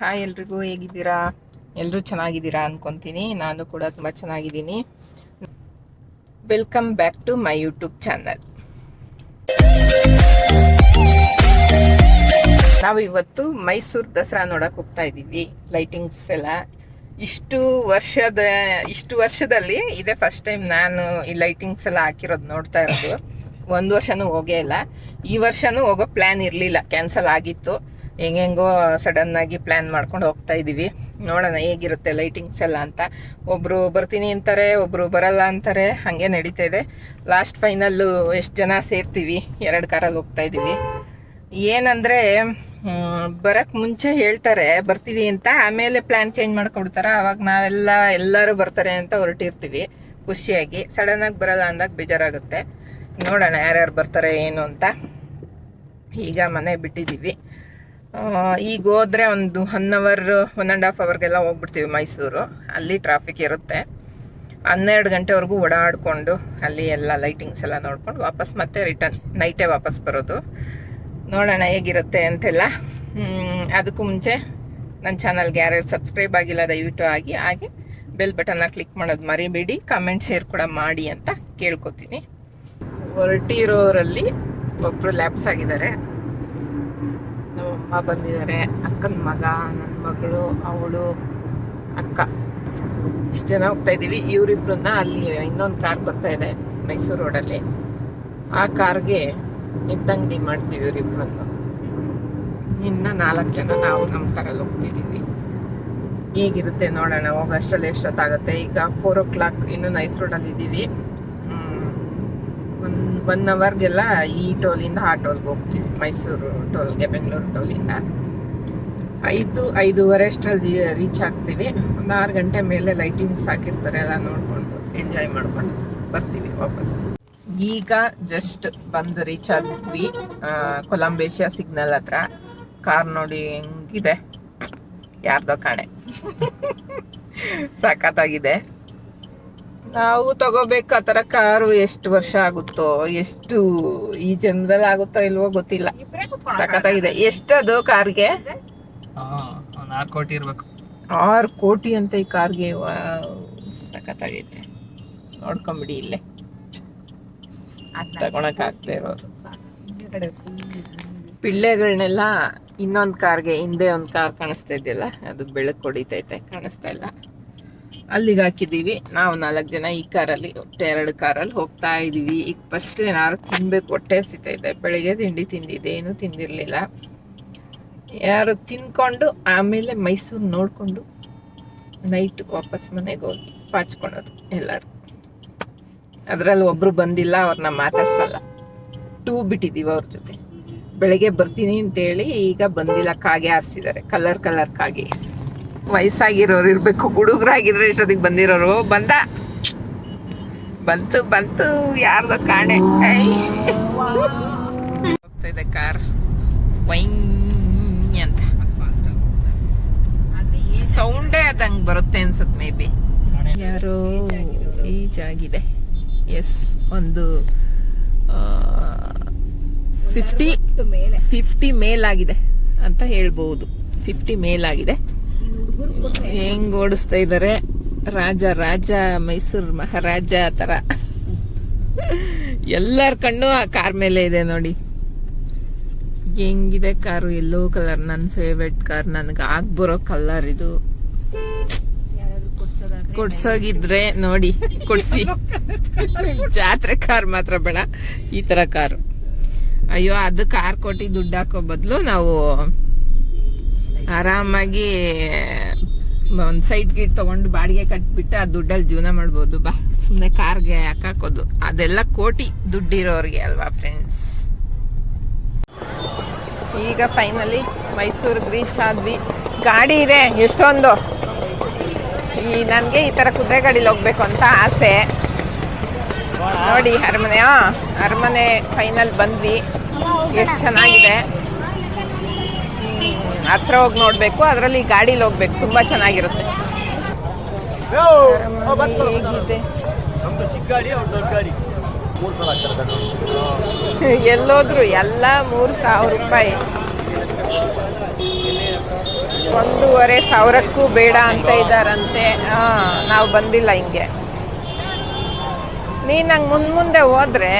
Hi, ಎಲ್ರಿಗೂ ಹೇಗಿದ್ದೀರಾ? ಎಲ್ಲರೂ ಚೆನ್ನಾಗಿದ್ದೀರಾ ಅಂದ್ಕೊತೀನಿ ನಾನು ಕೂಡ ತುಂಬ ಚೆನ್ನಾಗಿದ್ದೀನಿ. Welcome back to my YouTube channel ನಾವು ಇವತ್ತು ಮೈಸೂರು ದಸರಾ ನೋಡಕ್ಕೆ ಹೋಗ್ತಾ ಇದ್ದೀವಿ ಲೈಟಿಂಗ್ಸ್ ಎಲ್ಲ. ಇಷ್ಟು ವರ್ಷದ, ಇಷ್ಟು ವರ್ಷದಲ್ಲಿ ಇದೇ ಫಸ್ಟ್ ಟೈಮ್ ನಾನು ಈ ಲೈಟಿಂಗ್ಸ್ ಎಲ್ಲ ಹಾಕಿರೋದು ನೋಡ್ತಾ ಇರೋದು. ಒಂದು ವರ್ಷನೂ ಹೋಗೇ ಇಲ್ಲ. ಈ ವರ್ಷನೂ ಹೋಗೋ ಪ್ಲ್ಯಾನ್ ಇರಲಿಲ್ಲ. ಕ್ಯಾನ್ಸಲ್ ಆಗಿತ್ತು. ಹೆಂಗೆಂಗೋ ಆಗಿ ಪ್ಲಾನ್ ಮಾಡ್ಕೊಂಡು ಹೋಗ್ತಾ ಇದೀವಿ. ನೋಡೋಣ ಹೇಗಿರುತ್ತೆ ಲೈಟಿಂಗ್ಸ್ ಎಲ್ಲ ಅಂತ. ಒಬ್ರು ಬರ್ತೀನಿ ಅಂತಾರೆ, ಒಬ್ರು ಬರಲ್ಲ ಅಂತಾರೆ. ಹಾಗೆ ನಡೀತಾ ಇದೆ. ಲಾಸ್ಟ್ ಫೈನಲ್ ಎಷ್ಟು ಜನ ಸೇರ್ತೀವಿ? ಎರಡು ಕಾರಲ್ಲಿ ಹೋಗ್ತಾ ಇದೀವಿ. ಏನಂದ್ರೆ ಬರಕ್ಕೆ ಬರಕ್ ಮುಂಚೆ ಹೇಳ್ತಾರೆ, ಬರ್ತೀವಿ ಅಂತ. ಆಮೇಲೆ ಪ್ಲಾನ್ ಚೇಂಜ್ ಮಾಡ್ಕೊಡ್ತಾರೆ? ಅವಾಗ ನಾವೆಲ್ಲ, ಎಲ್ಲರೂ ಬರ್ತಾರೆ ಅಂತ ಹೊರಟಿರ್ತೀವಿ. ಖುಷಿಯಾಗಿ. ಸಡನ್ ಆಗಿ ಬರಲ್ಲ ಅಂದಾಗ ಬೇಜಾರಾಗುತ್ತೆ. ನೋಡೋಣ ಯಾರ್ಯಾರು ಬರ್ತಾರೆ, ಏನು ಅಂತ. ಈಗ ಮನೆ ಬಿಟ್ಟಿದ್ದೀವಿ. ಈಗ ಹೋದ್ರೆ ಒಂದು one hour one and half ಅವರ್ಗೆಲ್ಲ ಹೋಗ್ಬಿಡ್ತೀವಿ ಮೈಸೂರು. ಅಲ್ಲಿ ಟ್ರಾಫಿಕ್ ಇರುತ್ತೆ. ಹನ್ನೆರಡು ಗಂಟೆವರೆಗೂ ಓಡಾಡಿಕೊಂಡು ಅಲ್ಲಿ ಎಲ್ಲ ಲೈಟಿಂಗ್ಸ್ ಎಲ್ಲ ನೋಡ್ಕೊಂಡು ವಾಪಸ್ ಮತ್ತೆ ರಿಟರ್ನ್ ನೈಟೇ ವಾಪಸ್ ಬರೋದು. ನೋಡೋಣ ಹೇಗಿರುತ್ತೆ ಅಂತೆಲ್ಲ. ಅದಕ್ಕೂ ಮುಂಚೆ ನನ್ನ ಚಾನಲ್ಗೆ ಯಾರ್ಯಾರು ಸಬ್ಸ್ಕ್ರೈಬ್ ಆಗಿಲ್ಲ, ದಯವಿಟ್ಟು ಆಗಿ, ಹಾಗೆ ಬೆಲ್ ಬಟನ್ನ ಕ್ಲಿಕ್ ಮಾಡೋದು ಮರಿಬೇಡಿ. ಕಮೆಂಟ್ ಶೇರ್ ಕೂಡ ಮಾಡಿ ಅಂತ ಕೇಳ್ಕೊತೀನಿ. ಹೊರಟಿರೋರಲ್ಲಿ ಒಬ್ಬರು ಲ್ಯಾಬ್ಸ್ ಆಗಿದ್ದಾರೆ. ನಮ್ಮಮ್ಮ ಬಂದಿದ್ದಾರೆ, ಅಕ್ಕನ ಮಗ ನನ್ನ ಮಗಳು, ಅವಳು, ಅಕ್ಕ. ಇಷ್ಟು ಜನ ಹೋಗ್ತಾ ಇದ್ದೀವಿ. ಇವರಿಬ್ರನ್ನ ಅಲ್ಲಿ ಇನ್ನೊಂದು ಕಾರ್ ಬರ್ತಾ ಇದೆ, ಮೈಸೂರು ರೋಡಲ್ಲಿ. ಆ ಕಾರ್ಗೆ ಎತ್ತಂಗಡಿ ಮಾಡ್ತೀವಿ ಇವರಿಬ್ರನ್ನು. ಇನ್ನ ನಾಲ್ಕು ಜನ ನಾವು ನಮ್ಮ ಕಾರಲ್ಲಿ ಹೋಗ್ತಿದ್ದೀವಿ. ಈಗಿರುತ್ತೆ ನೋಡೋಣ ಹೋಗೋಷ್ಟರಲ್ಲಿ ಎಷ್ಟೊತ್ತಾಗುತ್ತೆ? ಈಗ ಫೋರ್ ಓ ಕ್ಲಾಕ್ ಇನ್ನು ನೈಸ್ ರೋಡಲ್ಲಿ ಇದ್ದೀವಿ ಒನ್ ಅವರ್ಗೆಲ್ಲ ಈ ಟೋಲಿಂದ ಆ ಟೋಲ್ಗೆ ಹೋಗ್ತೀವಿ. ಮೈಸೂರು ಟೋಲ್ಗೆ ಬೆಂಗಳೂರು ಟೋಲಿಂದ ಐದು, ಐದೂವರೆ ಅಷ್ಟರಲ್ಲಿ ರೀಚ್ ಆಗ್ತೀವಿ. ಒಂದು ಆರು ಗಂಟೆ ಮೇಲೆ ಲೈಟಿಂಗ್ಸ್ ಹಾಕಿರ್ತಾರೆ ಎಲ್ಲ ನೋಡ್ಕೊಂಡು ಎಂಜಾಯ್ ಮಾಡ್ಕೊಂಡು ಬರ್ತೀವಿ ವಾಪಸ್. ಈಗ ಜಸ್ಟ್ ಬಂದು ರೀಚ್ ಆಗಿದ್ವಿ ಕೊಲಂಬೇಶಿಯಾ ಸಿಗ್ನಲ್ ಹತ್ರ. ಕಾರ್ ನೋಡಿ ಹೆಂಗಿದೆ? ಯಾರ್ದೋ ಕಾಣೆ. ಸಖತ್ತಾಗಿದೆ ನಾವು ತಗೋಬೇಕು ಆ ತರ ಕಾರು ಎಷ್ಟು ವರ್ಷ ಆಗುತ್ತೋ ಎಷ್ಟು ಈ ಜನರಲ್ಲಿ ಆಗುತ್ತೋ ಇಲ್ವೋ ಗೊತ್ತಿಲ್ಲ. ಸಖತ್ತಾಗಿದೆ. ಎಷ್ಟದು ಕಾರ್ಗೆ? ಆರು ಕೋಟಿ ಇರ್ಬೇಕು. ಆರು ಕೋಟಿ ಅಂತ ಈ ಕಾರ್ಗೆ? ಸಖತ್ತಾಗೈತೆ. ನೋಡ್ಕೊಂಬಿಡಿ ಇಲ್ಲೇ. ತಗೊಳಕ್ ಆಗ್ತಾ ಇರೋರು. ಪಿಳ್ಳೆಗಳನ್ನೆಲ್ಲ ಇನ್ನೊಂದು ಕಾರ್ಗೆ ಹಿಂದೆ ಒಂದು ಕಾರ್ ಕಾಣಿಸ್ತಾ ಇದೆಯಲ್ಲ ಅದು ಬೆಳಕು ಹೊಡಿತೈತೆ ಕಾಣಿಸ್ತಾ ಇಲ್ಲ. ಅಲ್ಲಿಗೆ ಹಾಕಿದ್ದೀವಿ. ನಾವು ನಾಲ್ಕು ಜನ ಈ ಕಾರಲ್ಲಿ, ಒಟ್ಟು ಎರಡು ಕಾರಲ್ಲಿ ಹೋಗ್ತಾ ಇದ್ದೀವಿ ಈಗ ಫಸ್ಟ್ ಏನಾದ್ರು ತಿನ್ಬೇಕು, ಹೊಟ್ಟೆ ಹಸಿತೈತೆ ಬೆಳಿಗ್ಗೆ ತಿಂಡಿ ತಿಂದಿದ್ದೆ, ಏನು ತಿಂದಿರ್ಲಿಲ್ಲ. ಯಾರು ತಿನ್ಕೊಂಡು, ಆಮೇಲೆ ಮೈಸೂರು ನೋಡಿಕೊಂಡು ನೈಟ್ ವಾಪಸ್ ಮನೆಗೆ ಹೋಗಿ ಪಾಚ್ಕೊಳೋದು ಎಲ್ಲರೂ. ಅದರಲ್ಲಿ ಒಬ್ರು ಬಂದಿಲ್ಲ, ಅವ್ರನ್ನ ಮಾತಾಡ್ಸಲ್ಲ. ಟೂ ಬಿಟ್ಟಿದೀವಿ ಅವ್ರ ಜೊತೆ. ಬೆಳಗ್ಗೆ ಬರ್ತೀನಿ ಅಂತೇಳಿ ಈಗ ಬಂದಿಲ್ಲ, ಕಾಗೆ ಹಾರಿಸಿದ್ದಾರೆ. ಕಲರ್ ಕಲರ್ ಕಾಗೆ. ವಯಸ್ಸಾಗಿರೋರು ಇರ್ಬೇಕು, ಹುಡುಗರಾಗಿದ್ರೆ ಇಷ್ಟೊತ್ತಿಗೆ ಬಂದಿರೋರು. ಬಂದ. ಬಂತು ಬಂತು, ಯಾರ್ದೋ ಕಾಣೆ. ಹೋಗ್ತಾ ಇದೆ ಕಾರ್. ವೈನ್ ಅಂತ. ಸೌಂಡೇ ಅದಂಗ್ ಬರುತ್ತೆ ಅನ್ಸುತ್ತೆ, ಮೇ ಬಿ. ಯಾರೋ ಈಜಾಗಿದೆ ಆಗಿದೆ ಎಸ್, ಒಂದು ಫಿಫ್ಟಿ ಫಿಫ್ಟಿ ಆಗಿದೆ ಅಂತ ಹೇಳ್ಬಹುದು ಫಿಫ್ಟಿ ಮೇಲಾಗಿದೆ. ಹೆಂಗ್ ಓಡಿಸ್ತಾ ಇದಾರೆ? ರಾಜ ರಾಜ ಮೈಸೂರು ಮಹಾರಾಜ ತರ. ಎಲ್ಲರ ಕಣ್ಣು ಆ ಕಾರ್ ಮೇಲೆ ಇದೆ ನೋಡಿ. ಹೆಂಗಿದೆ ಕಾರು? Yellow colour. ನನ್ನ ಫೇವ್ರೆಟ್ ಕಾರ್. ನನ್ಗೆ ಆಗ್ ಬರೋ ಕಲರ್ ಇದು. ಕೊಡ್ಸೋಗಿದ್ರೆ ನೋಡಿ ಕೊಡ್ಸಿ. ಜಾತ್ರೆ ಕಾರ್ ಮಾತ್ರ ಬೇಡ. ಈ ತರ ಕಾರು. ಅಯ್ಯೋ ಅದು ಕಾರ್ ಕೊಟ್ಟಿ ದುಡ್ಡು ಹಾಕೋ ಬದಲು ನಾವು ಆರಾಮಾಗಿ ಒಂದ್ ಸೈಡ್ ಗೀಟ್ ತಗೊಂಡು ಬಾಡಿಗೆ ಕಟ್ಬಿಟ್ಟು ಆ ದುಡ್ಡಲ್ಲಿ ಜೀವನ ಮಾಡ್ಬೋದು. ಬಾ, ಸುಮ್ನೆ ಕಾರ್ಗೆ ಹಾಕೋದು? ಅದೆಲ್ಲ ಕೋಟಿ ದುಡ್ಡಿರೋರಿಗೆ ಅಲ್ವಾ ಫ್ರೆಂಡ್ಸ್ ಈಗ ಫೈನಲಿ ಮೈಸೂರಿಗೆ ರೀಚ್ ಆದ್ವಿ. ಗಾಡಿ ಇದೆ, ಎಷ್ಟೊಂದು. ಈ ನನಗೆ ಈ ಥರ ಕುದುರೆ ಗಾಡೀಲಿ ಹೋಗ್ಬೇಕು ಅಂತ ಆಸೆ. ನೋಡಿ, ಅರಮನೆ ಅರಮನೆ ಫೈನಲ್ ಬಂದ್ವಿ. ಎಷ್ಟು ಚೆನ್ನಾಗಿದೆ. ಹತ್ರ ಹೋಗಿ ನೋಡಬೇಕು ಅದರಲ್ಲಿ ಗಾಡೀಲಿ ಹೋಗ್ಬೇಕು ತುಂಬ ಚೆನ್ನಾಗಿರುತ್ತೆ. ಹೇಗಿದೆ? ಎಲ್ಲೋದ್ರು ಎಲ್ಲ ಮೂರು ಸಾವಿರ ರೂಪಾಯಿ. ಒಂದೂವರೆ ಸಾವಿರಕ್ಕೂ ಬೇಡ ಅಂತ ಇದ್ದಾರಂತೆ ಹಾ ನಾವು ಬಂದಿಲ್ಲ ಹಿಂಗೆ. ನೀನು ನಂಗೆ ಮುಂದೆ ಮುಂದೆ ಹೋದ್ರೆ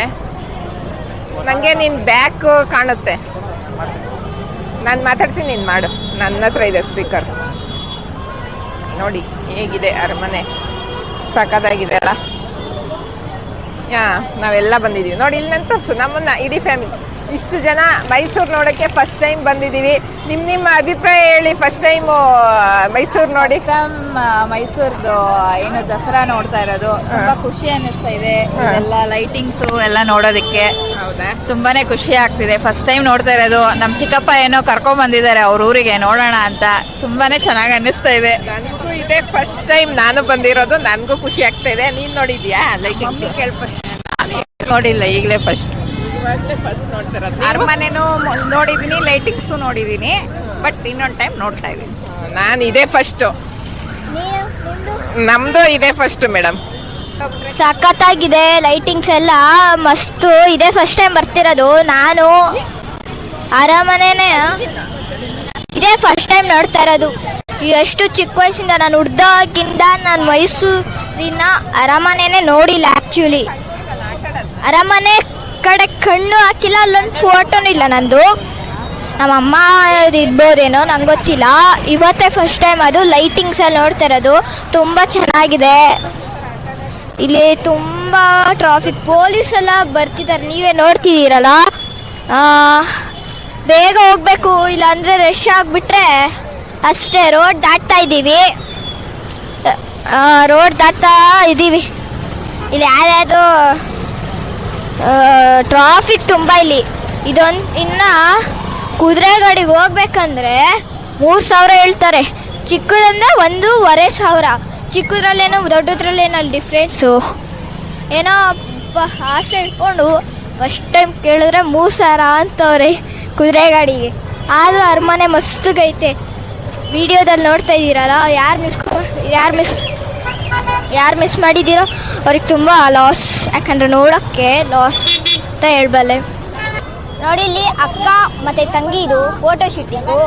ನನಗೆ ನೀನು ಬ್ಯಾಕ್ ಕಾಣುತ್ತೆ. ನಾನು ಮಾತಾಡ್ತೀನಿ, ನೀನು ಮಾಡು. ನನ್ನ ಹತ್ರ ಇದೆ ಸ್ಪೀಕರ್ ನೋಡಿ, ಹೇಗಿದೆ ಅರಮನೆ? ಸಖತ್ತಾಗಿದೆ ಅಲ್ಲ? ಯಾ, ನಾವೆಲ್ಲ ಬಂದಿದ್ದೀವಿ ನೋಡಿ ಇಲ್ಲಿ ನಂತರ ನಮ್ಮನ್ನ, ಇಡೀ ಫ್ಯಾಮಿಲಿ ಇಷ್ಟು ಜನ ಮೈಸೂರು ನೋಡೋಕ್ಕೆ ಫಸ್ಟ್ ಟೈಮ್ ಬಂದಿದ್ದೀವಿ. ನಿಮ್ಮ ನಿಮ್ಮ ಅಭಿಪ್ರಾಯ ಹೇಳಿ ಫಸ್ಟ್ ಟೈಮು ಮೈಸೂರು ನೋಡಿ. ಮೈಸೂರ್ದು ಏನು ದಸರಾ ನೋಡ್ತಾ ಇರೋದು. ತುಂಬಾ ಖುಷಿ ಅನ್ನಿಸ್ತಾ ಇದೆ. ಎಲ್ಲ ಲೈಟಿಂಗ್ಸು ಎಲ್ಲ ನೋಡೋದಕ್ಕೆ. ಹೌದಾ? ತುಂಬಾನೇ ಖುಷಿ ಆಗ್ತಿದೆ. ಫಸ್ಟ್ ಟೈಮ್ ನೋಡ್ತಾ ಇರೋದು. ನಮ್ಮ ಚಿಕ್ಕಪ್ಪ ಏನೋ ಕರ್ಕೊಂಡ್ ಬಂದಿದ್ದಾರೆ ಅವ್ರ ಊರಿಗೆ ನೋಡೋಣ ಅಂತ. ತುಂಬಾನೇ ಚೆನ್ನಾಗಿ ಅನ್ನಿಸ್ತಾ ಇದೆ. ನನಗೂ ಇದೆ ಫಸ್ಟ್ ಟೈಮ್ ನಾನು ಬಂದಿರೋದು. ನನಗೂ ಖುಷಿ ಆಗ್ತಾ ಇದೆ. ನೀನು ನೋಡಿದ್ಯಾ ಲೈಟಿಂಗ್ಸ್ ನೋಡಿಲ್ಲ ಈಗಲೇ ಫಸ್ಟ್ ಇವಾಗಲೇ ಫಸ್ಟ್ ನೋಡ್ತಿರೋದು ಅರಮನೆನೂ ನೋಡಿದ್ದೀನಿ ಲೈಟಿಂಗ್ಸು ನೋಡಿದ್ದೀನಿ ಬಟ್ ಇನ್ನೊಂದು ಟೈಮ್ ನೋಡ್ತಾ ಇದ್ದೀನಿ. ನಾನು ಇದೇ ಫಸ್ಟು ನಮ್ಮದು ಇದೇ ಫಸ್ಟ್ ಮೇಡಮ್ ಸಖತ್ತಾಗಿದೆ ಲೈಟಿಂಗ್ಸ್ ಎಲ್ಲ ಮಸ್ತು. ಇದೇ ಫಸ್ಟ್ ಟೈಮ್ ಬರ್ತಿರೋದು ನಾನು ಅರಮನೆನೇ. ಇದೇ ಫಸ್ಟ್ ಟೈಮ್ ನೋಡ್ತಾ ಇರೋದು. ಎಷ್ಟು ಚಿಕ್ಕ ವಯಸ್ಸಿಂದ ನಾನು ಹುಡ್ದಾಗಿಂದ ನಾನು ಮೈಸೂರಿನ ಅರಮನೆನೇ ನೋಡಿಲ್ಲ ಆ್ಯಕ್ಚುಲಿ ಅರಮನೆ ಕಡೆ ಕಣ್ಣು ಹಾಕಿಲ್ಲ, ಅಲ್ಲೊಂದು ಫೋಟೋನೂ ಇಲ್ಲ ನಂದು. ನಮ್ಮಮ್ಮ ಇರ್ಬೋದೇನೋ ನಂಗೆ ಗೊತ್ತಿಲ್ಲ. ಇವತ್ತೇ ಫಸ್ಟ್ ಟೈಮ್ ಅದು ಲೈಟಿಂಗ್ಸ್ ಎಲ್ಲ ನೋಡ್ತಾ ಇರೋದು. ತುಂಬ ಚೆನ್ನಾಗಿದೆ. ಇಲ್ಲಿ ತುಂಬ ಟ್ರಾಫಿಕ್ ಪೊಲೀಸ್ ಎಲ್ಲ ಬರ್ತಿದ್ದಾರೆ ನೀವೇ ನೋಡ್ತಿದ್ದೀರಲ್ಲ? ಬೇಗ ಹೋಗಬೇಕು, ಇಲ್ಲಾಂದರೆ ರಶ್ ಆಗಿಬಿಟ್ರೆ ಅಷ್ಟೇ ರೋಡ್ ದಾಟ್ತಾ ಇದ್ದೀವಿ. ರೋಡ್ ದಾಟ್ತಾ ಇದ್ದೀವಿ. ಇಲ್ಲಿ ಯಾರ್ಯಾವುದು ಟ್ರಾಫಿಕ್ ತುಂಬ ಇಲ್ಲಿ. ಇದೊಂದು ಇನ್ನು ಕುದುರೆ ಗಾಡಿಗೆ ಹೋಗ್ಬೇಕಂದ್ರೆ ಮೂರು ಸಾವಿರ ಹೇಳ್ತಾರೆ. ಚಿಕ್ಕದಿಂದ ಒಂದೂವರೆ ಸಾವಿರ. ಚಿಕ್ಕದ್ರಲ್ಲೇನೋ ದೊಡ್ಡದ್ರಲ್ಲೇನೋ ಅಲ್ಲಿ ಡಿಫ್ರೆನ್ಸು ಏನೋ ಆಸೆ ಇಟ್ಕೊಂಡು ಫಸ್ಟ್ ಟೈಮ್ ಕೇಳಿದ್ರೆ ಮೂರು ಸಾವಿರ ಅಂತವ್ರೆ ಕುದುರೆ ಗಾಡಿಗೆ ಆದರೂ ಅರಮನೆ ಮಸ್ತಗೈತೆ ವಿಡಿಯೋದಲ್ಲಿ ನೋಡ್ತಾ ಇದ್ದೀರಲ್ಲ ಯಾರು ಮಿಸ್ ಯಾರು ಮಿಸ್ ಯಾರು ಮಿಸ್ ಮಾಡಿದ್ದೀರೋ ಅವ್ರಿಗೆ ತುಂಬ ಲಾಸ್ ಯಾಕಂದರೆ ನೋಡೋಕ್ಕೆ ಲಾಸ್ ಅಂತ ಹೇಳ್ಬಲ್ಲೆ. ನೋಡಿ ಇಲ್ಲಿ ಅಕ್ಕ ಮತ್ತು ತಂಗಿದು ಫೋಟೋ ಶೂಟಿಂಗು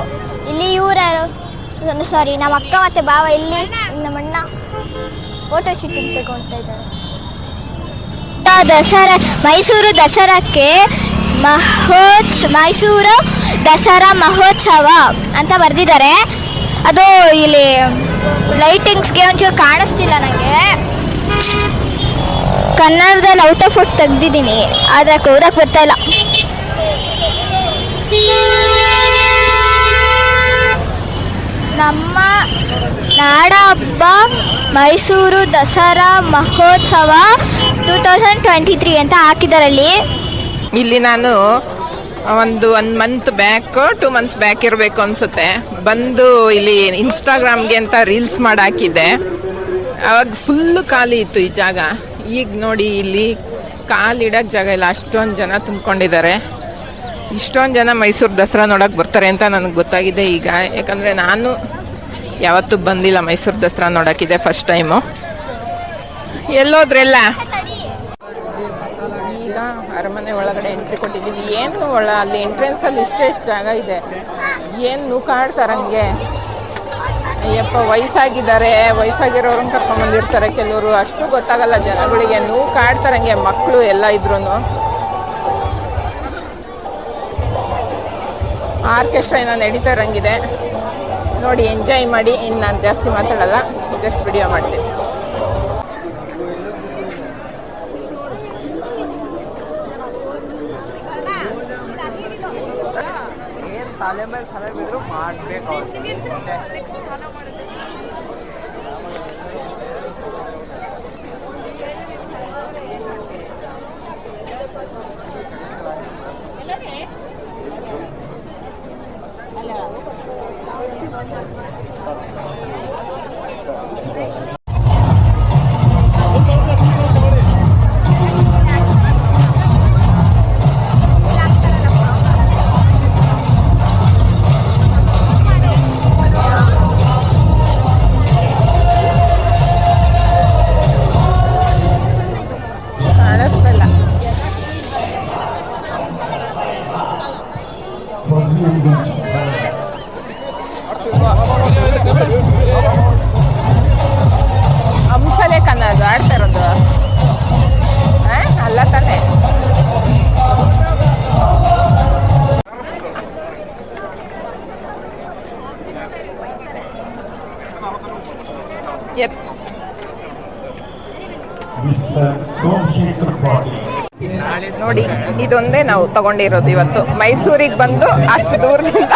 ಇಲ್ಲಿ ಇವರು ಸಾರಿ ನಮ್ಮ ಅಕ್ಕ ಮತ್ತು ಭಾವ ಇಲ್ಲಿ ನಮ್ಮ ಅಣ್ಣ ಫೋಟೋ ಶೂಟಿಂಗ್ ತಗೊಳ್ತಾ ಇದ್ದಾರೆ. ದಸರಾ, ಮೈಸೂರು ದಸರಾಕ್ಕೆ ಮಹೋತ್ಸ, ಮೈಸೂರು ದಸರಾ ಮಹೋತ್ಸವ ಅಂತ ಬರೆದಿದ್ದಾರೆ. ಅದು ಇಲ್ಲಿ ಲೈಟಿಂಗ್ಸ್ಗೆ ಒಂಚೂರು ಕಾಣಿಸ್ತಿಲ್ಲ ನನಗೆ ಕನ್ನಡದಲ್ಲಿ ಔಟ್ ಆಫ್ ಫುಟ್ ತೆಗ್ದಿದ್ದೀನಿ, ಆದರೆ ಓದಕ್ಕೆ ಬರ್ತಾ ಇಲ್ಲ. ನಮ್ಮ ನಾಡ ಹಬ್ಬ ಮೈಸೂರು ದಸರಾ ಮಹೋತ್ಸವ ಟೂ ತೌಸಂಡ್ ಟ್ವೆಂಟಿ ತ್ರೀ ಅಂತ ಹಾಕಿದಾರಲ್ಲಿ. ಇಲ್ಲಿ ನಾನು ಒಂದು one month back two months back ಇರಬೇಕು ಅನ್ಸುತ್ತೆ. ಬಂದು ಇಲ್ಲಿ ಇನ್ಸ್ಟಾಗ್ರಾಮ್ಗೆ ಅಂತ ರೀಲ್ಸ್ ಮಾಡಿ ಹಾಕಿದ್ದೆ ಅವಾಗ ಫುಲ್ಲು ಖಾಲಿ ಇತ್ತು ಈ ಜಾಗ. ಈಗ ನೋಡಿ ಇಲ್ಲಿ ಕಾಲಿಡಕ್ಕೆ ಜಾಗ ಇಲ್ಲ. ಅಷ್ಟೊಂದು ಜನ ತುಂಬ್ಕೊಂಡಿದ್ದಾರೆ. ಇಷ್ಟೊಂದು ಜನ ಮೈಸೂರು ದಸರಾ ನೋಡೋಕೆ ಬರ್ತಾರೆ ಅಂತ ನನಗೆ ಗೊತ್ತಾಗಿದೆ ಈಗ. ಯಾಕಂದರೆ ನಾನು ಯಾವತ್ತೂ ಬಂದಿಲ್ಲ ಮೈಸೂರು ದಸರಾ ನೋಡೋಕ್ಕಿದೆ ಫಸ್ಟ್ ಟೈಮು ಎಲ್ಲೋದ್ರೆಲ್ಲ? ಒಳಗಡೆ ಎಂಟ್ರಿ ಕೊಟ್ಟಿದ್ದೀವಿ. ಏನು ಒಳ ಅಲ್ಲಿ ಎಂಟ್ರೆನ್ಸ್ ಅಲ್ಲಿ ಇಷ್ಟೇ ಇಷ್ಟು ಜಾಗ ಇದೆ. ಏನು ನೂಕಾಡ್ತಾರಂಗೆ ಅಯ್ಯಪ್ಪ, ವಯಸ್ಸಾಗಿದ್ದಾರೆ. ವಯಸ್ಸಾಗಿರೋರನ್ನ ಕರ್ಕೊಂಬಂದಿರ್ತಾರೆ ಕೆಲವರು. ಅಷ್ಟು ಗೊತ್ತಾಗಲ್ಲ ಜನಗಳಿಗೆ. ನೂಕಾಡ್ತಾರಂಗೆ ಮಕ್ಕಳು ಎಲ್ಲ ಇದ್ರು ಆರ್ಕೆಸ್ಟ್ರಾ ಏನೋ ನಡೀತಾ ಇರಂಗಿದೆ. ನೋಡಿ, ಎಂಜಾಯ್ ಮಾಡಿ. ಇನ್ನು ನಾನು ಜಾಸ್ತಿ ಮಾತಾಡಲ್ಲ. ಜಸ್ಟ್ ವಿಡಿಯೋ ಮಾಡ್ತೀನಿ ಏನ್ ತಲೆ ಮೇಲೆ ತಲೆ ಬಿದ್ರು ಮಾಡ್ಬೇಕು ಅವ್ರಿಗೆ Patil. ನೋಡಿ ಇದೊಂದೇ ನಾವು ತಗೊಂಡಿರೋದು ಇವತ್ತು. ಮೈಸೂರಿಗೆ ಬಂದು ಅಷ್ಟು ದೂರದಿಂದ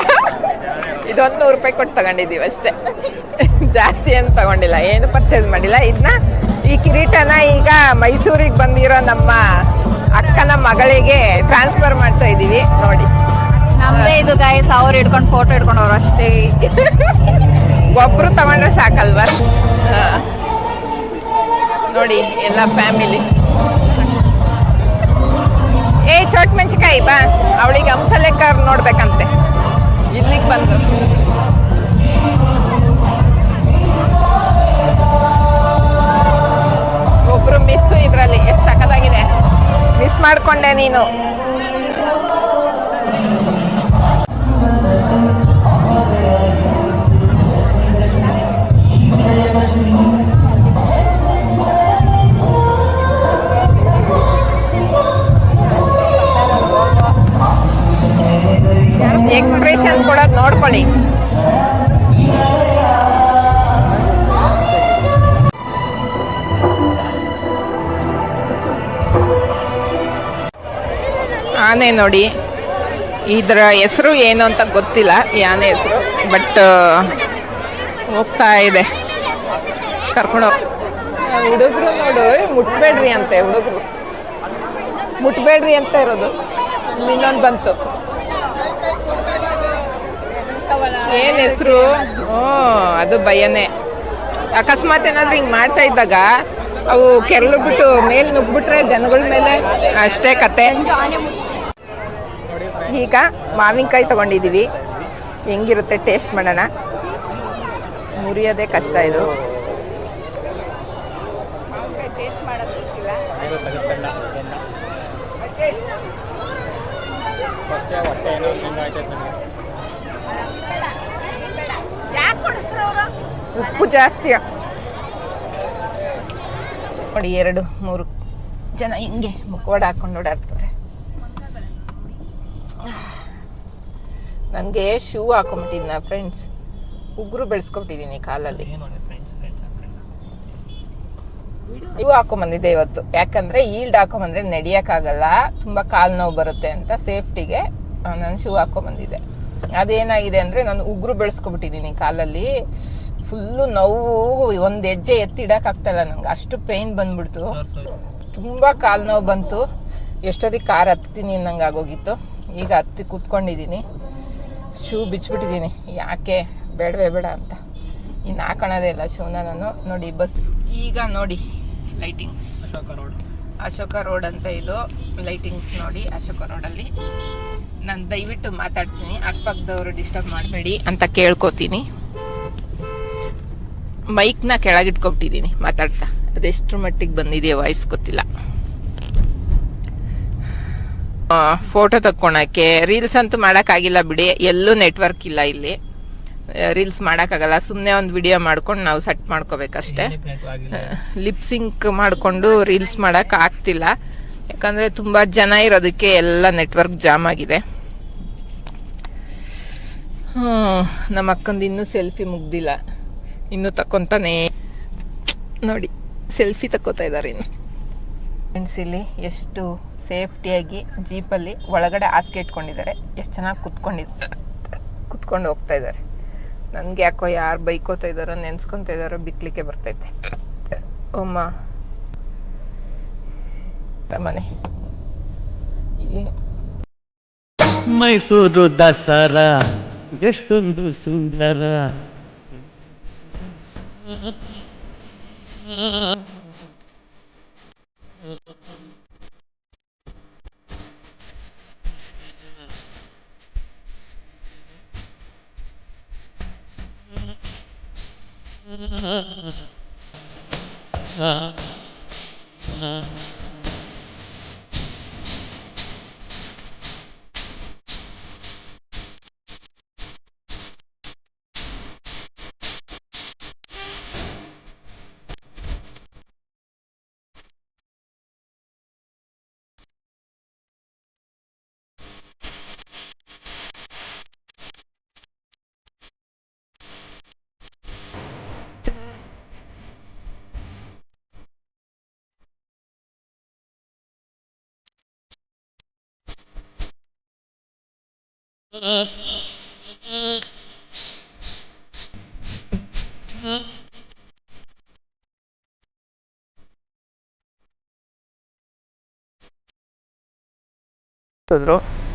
ಇದೊಂದು ನೂರು ರೂಪಾಯಿ ಕೊಟ್ಟು ತಗೊಂಡಿದ್ದೀವಿ ಅಷ್ಟೇ. ಜಾಸ್ತಿ ಏನು ತಗೊಂಡಿಲ್ಲ ಏನು ಪರ್ಚೇಸ್ ಮಾಡಿಲ್ಲ. ಇದನ್ನ ಈ ಕಿರೀಟನ ಈಗ ಮೈಸೂರಿಗೆ ಬಂದಿರೋ ನಮ್ಮ ಅಕ್ಕನ ಮಗಳಿಗೆ ಟ್ರಾನ್ಸ್ಫರ್ ಮಾಡ್ತಾ ಇದ್ದೀವಿ. ನೋಡಿ. ನಮ್ದೇ ಇದು ಗಾಯಸ್ ಅವ್ರು ಹಿಡ್ಕೊಂಡು ಫೋಟೋ ಹಿಡ್ಕೊಂಡು ಅವ್ರು ಅಷ್ಟೇ. ಒಬ್ರು ತಗೊಂಡ್ರೆ ಸಾಕಲ್ವಾ. ನೋಡಿ, ಎಲ್ಲ ಫ್ಯಾಮಿಲಿ. ಏ, ಚೋಟ್ ಮೆಣಸಿಕಾಯಿ ಬಾ. ಅವಳಿಗೆ ಅಂಸಲೇಕರ್ ನೋಡ್ಬೇಕಂತೆ. ಇಲ್ಲಿಗೆ ಬಂದು. ಒಬ್ರು ಮಿಸ್ಸು ಇದರಲ್ಲಿ, ಎಷ್ಟು ಸಖತ್ತಾಗಿದೆ. ಮಿಸ್ ಮಾಡ್ಕೊಂಡೆ ನೀನು. ಆನೆ ನೋಡಿ. ಇದರ ಹೆಸರು ಏನು ಅಂತ ಗೊತ್ತಿಲ್ಲ, ಯಾನೆ ಹೆಸರು. ಬಟ್ ಹೋಗ್ತಾ ಇದೆ. ಕರ್ಕೊಂಡು ಹುಡುಗರು ನೋಡು ಮುಟ್ಬೇಡ್ರಿ ಅಂತೆ ಹುಡುಗರು. ಮುಟ್ಬೇಡ್ರಿ ಅಂತ ಇರೋದು. ಇನ್ನೊಂದು ಬಂತು. ಏನ್ ಹೆಸರು? ಓ, ಅದು ಭಯನೇ. ಅಕಸ್ಮಾತ್ ಏನಾದ್ರೂ ಹಿಂಗೆ ಮಾಡ್ತಾ ಇದ್ದಾಗ ಅವು ಕೆರಳು ಬಿಟ್ಟು ಮೇಲೆ ನುಗ್ಬಿಟ್ರೆ ಜನಗಳ ಮೇಲೆ ಅಷ್ಟೇ ಕತೆ. ಈಗ ಮಾವಿನಕಾಯಿ ತಗೊಂಡಿದೀವಿ ಹೆಂಗಿರುತ್ತೆ ಟೇಸ್ಟ್ ಮಾಡೋಣ. ಮುರಿಯೋದೇ ಕಷ್ಟ ಇದು. ಉಪ್ಪು ಜಾಸ್ತಿ. ನೋಡಿ, ಎರಡು, ಮೂರು. ಜನ ಹಿಂಗೆ ಮುಖವಾಡ ಹಾಕೊಂಡು ಓಡಾಡ್ತಾರೆ. ನನಗೆ ಶೂ ಹಾಕೊಂಬಿಟ್ಟಿದ್ನ ಫ್ರೆಂಡ್ಸ್ ಉಗ್ರು ಬೆಳೆಸ್ಕೊಬಿಟ್ಟಿದ್ದೀನಿ ಕಾಲಲ್ಲಿ. ಇವು ಹಾಕೊಂಬಂದಿದ್ದೆ ಇವತ್ತು. ಯಾಕಂದ್ರೆ ಈಲ್ಡ್ ಹಾಕೊಂಬಂದ್ರೆ ನಡಿಯೋಕ್ಕಾಗಲ್ಲ ತುಂಬ ಕಾಲು ನೋವು ಬರುತ್ತೆ ಅಂತ ಸೇಫ್ಟಿಗೆ ನಾನು ಶೂ ಹಾಕೊಂಬಂದಿದ್ದೆ. ಅದೇನಾಗಿದೆ ಅಂದರೆ ನಾನು ಉಗ್ರು ಬೆಳೆಸ್ಕೊಬಿಟ್ಟಿದ್ದೀನಿ ಕಾಲಲ್ಲಿ. ಫುಲ್ಲು ನೋವು ಒಂದು ಹೆಜ್ಜೆ ಎತ್ತಿಡೋಕ್ಕಾಗ್ತಲ್ಲ ನಂಗೆ. ಅಷ್ಟು ಪೇಯ್ನ್ ಬಂದ್ಬಿಡ್ತು. ತುಂಬ ಕಾಲು ನೋವು ಬಂತು. ಎಷ್ಟೊತ್ತಿಗೆ ಕಾರ್ ಹತ್ತೀನಿ ಅನ್ನಂಗೆ ಆಗೋಗಿತ್ತು ಈಗ ಹತ್ತಿ ಕೂತ್ಕೊಂಡಿದ್ದೀನಿ ಶೂ ಬಿಚ್ಚಿಬಿಟ್ಟಿದ್ದೀನಿ. ಯಾಕೆ? ಬೇಡವೇ ಬೇಡ ಅಂತ. ಇನ್ನು ಹಾಕೋಣದೇ ಇಲ್ಲ ಶೂನ ನಾನು ನೋಡಿ ಬಸ್ ಈಗ ನೋಡಿ ಲೈಟಿಂಗ್ಸ್ ಅಶೋಕ ರೋಡ್. ಅಂತ ಇದು. ಲೈಟಿಂಗ್ಸ್ ನೋಡಿ ಅಶೋಕ ರೋಡಲ್ಲಿ. ನಾನು ದಯವಿಟ್ಟು ಮಾತಾಡ್ತೀನಿ. ಅಕ್ಕಪಕ್ಕದವರು ಡಿಸ್ಟರ್ಬ್ ಮಾಡಬೇಡಿ ಅಂತ ಕೇಳ್ಕೊತೀನಿ. ಮೈಕ್ನ ಕೆಳಗಿಟ್ಕೊಬಿಟ್ಟಿದ್ದೀನಿ. ಮಾತಾಡ್ತಾ. ಅದೆಷ್ಟರ ಮಟ್ಟಿಗೆ ಬಂದಿದೆಯೋ ವಾಯ್ಸ್ ಗೊತ್ತಿಲ್ಲ. ಫೋಟೋ ತಕ್ಕೊಳಕ್ಕೆ ರೀಲ್ಸ್ ಅಂತೂ ಮಾಡೋಕ್ಕಾಗಿಲ್ಲ ಬಿಡಿ. ಎಲ್ಲೂ ನೆಟ್ವರ್ಕ್ ಇಲ್ಲ ಇಲ್ಲಿ. ರೀಲ್ಸ್ ಮಾಡೋಕ್ಕಾಗಲ್ಲ. ಸುಮ್ಮನೆ ಒಂದು ವಿಡಿಯೋ ಮಾಡ್ಕೊಂಡು ನಾವು ಸೆಟ್ ಮಾಡ್ಕೋಬೇಕಷ್ಟೇ. ಲಿಪ್ಸಿಂಕ್ ಮಾಡಿಕೊಂಡು ರೀಲ್ಸ್ ಮಾಡೋಕೆ ಆಗ್ತಿಲ್ಲ. ಯಾಕಂದರೆ ತುಂಬ ಜನ ಇರೋದಕ್ಕೆ ಎಲ್ಲ ನೆಟ್ವರ್ಕ್ ಜಾಮ್ ಆಗಿದೆ. ಹ್ಞೂ ನಮ್ಮ ಅಕ್ಕಂದು ಇನ್ನೂ ಸೆಲ್ಫಿ ಮುಗ್ದಿಲ್ಲ. ಇನ್ನೂ ತಕ್ಕೊತಾನೆ. ನೋಡಿ ಸೆಲ್ಫಿ ತಕ್ಕೋತಾ ಇದ್ದಾರೆ ಇನ್ನು. ಫ್ರೆಂಡ್ಸ್ ಇಲ್ಲಿ ಎಷ್ಟು ಸೇಫ್ಟಿಯಾಗಿ ಜೀಪಲ್ಲಿ ಒಳಗಡೆ ಹಾಸಿಗೆ ಇಟ್ಕೊಂಡಿದ್ದಾರೆ. ಎಷ್ಟು ಚೆನ್ನಾಗಿ ಕುತ್ಕೊಂಡಿದ್ದ ಕುತ್ಕೊಂಡು ಹೋಗ್ತಾ ಇದ್ದಾರೆ. ನನಗೆ ಯಾಕೋ ಯಾರು ಬೈಕೋತಾ ಇದ್ದಾರೋ, ನೆನ್ಸ್ಕೊತಾ ಇದ್ದಾರೋ ಬಿತ್ತಲಿಕ್ಕೆ ಬರ್ತೈತೆ. ಅಮ್ಮ ಮನೆ. ಮೈಸೂರು ದಸರಾ, ಎಷ್ಟೊಂದು ಸುಂದರ.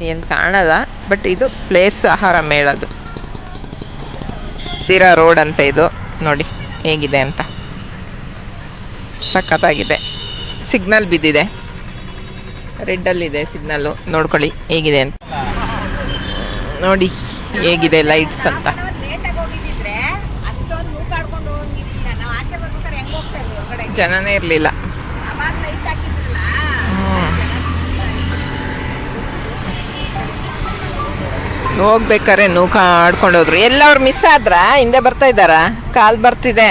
ಏನು ಕಾಣಲ್ಲ ಬಟ್ ಇದು ಪ್ಲೇಸ್ ಆಹಾರ ಮೇಳದು ತೀರಾ ರೋಡ್ ಅಂತ ಇದು, ನೋಡಿ, ಹೇಗಿದೆ ಅಂತ. ಸಖತ್ತಾಗಿದೆ. ಸಿಗ್ನಲ್ ಬಿದ್ದಿದೆ. ರೆಡ್ಡಲ್ಲಿದೆ ಸಿಗ್ನಲ್ಲು ನೋಡ್ಕೊಳ್ಳಿ, ಹೇಗಿದೆ ಅಂತ. ನೋಡಿ ಹೇಗಿದೆ ಲೈಟ್ಸ್ ಅಂತ. ಜನನೇ ಇರಲಿಲ್ಲ. ಹೋಗ್ಬೇಕಾರೆ ನೂಕ ಆಡ್ಕೊಂಡು ಹೋದ್ರು. ಎಲ್ಲ ಅವ್ರು ಮಿಸ್ ಆದ್ರ? ಹಿಂದೆ ಬರ್ತಾ ಇದ್ದಾರಾ? ಕಾಲ್ ಬರ್ತಿದೆ.